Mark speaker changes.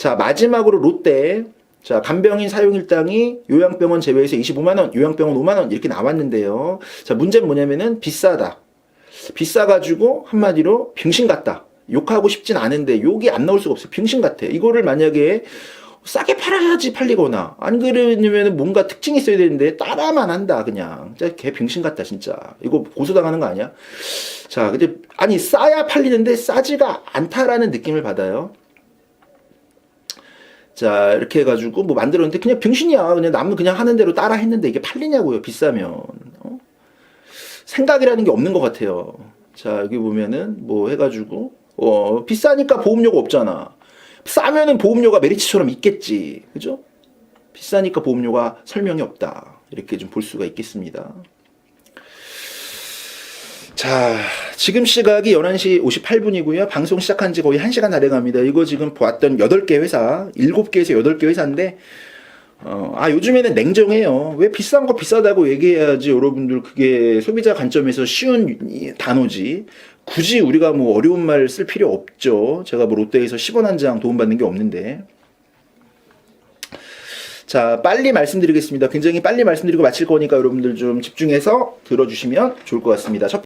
Speaker 1: 자, 마지막으로 롯데. 자, 간병인 사용 일당이 요양병원 제외해서 25만 원, 요양병원 5만 원 이렇게 나왔는데요. 자, 문제는 뭐냐면은 비싸다. 비싸 가지고 한마디로 병신 같다. 욕하고 싶진 않은데 욕이 안 나올 수가 없어요. 병신 같아. 이거를 만약에 싸게 팔아야지 팔리거나 안 그러면 뭔가 특징이 있어야 되는데 따라만 한다 그냥 진짜 개 병신 같다 진짜 이거 고소당하는 거 아니야? 자 근데 아니 싸야 팔리는데 싸지가 않다라는 느낌을 받아요. 자 이렇게 해가지고 뭐 만들었는데 그냥 병신이야 그냥 남은 그냥 하는 대로 따라 했는데 이게 팔리냐고요 비싸면 어? 생각이라는 게 없는 것 같아요. 자 여기 보면은 뭐 해가지고 어 비싸니까 보험료가 없잖아. 싸면은 보험료가 메리츠처럼 있겠지. 그죠? 비싸니까 보험료가 설명이 없다. 이렇게 좀 볼 수가 있겠습니다. 자, 지금 시각이 11시 58분이고요. 방송 시작한 지 거의 1시간 다 돼갑니다. 이거 지금 보았던 8개 회사, 7개에서 8개 회사인데, 어, 아, 요즘에는 냉정해요. 왜 비싼 거 비싸다고 얘기해야지, 여러분들. 그게 소비자 관점에서 쉬운 이 단어지. 굳이 우리가 뭐 어려운 말 쓸 필요 없죠. 제가 뭐 롯데에서 10원 한 장 도움받는 게 없는데. 자, 빨리 말씀드리겠습니다. 굉장히 빨리 말씀드리고 마칠 거니까 여러분들 좀 집중해서 들어주시면 좋을 것 같습니다. 첫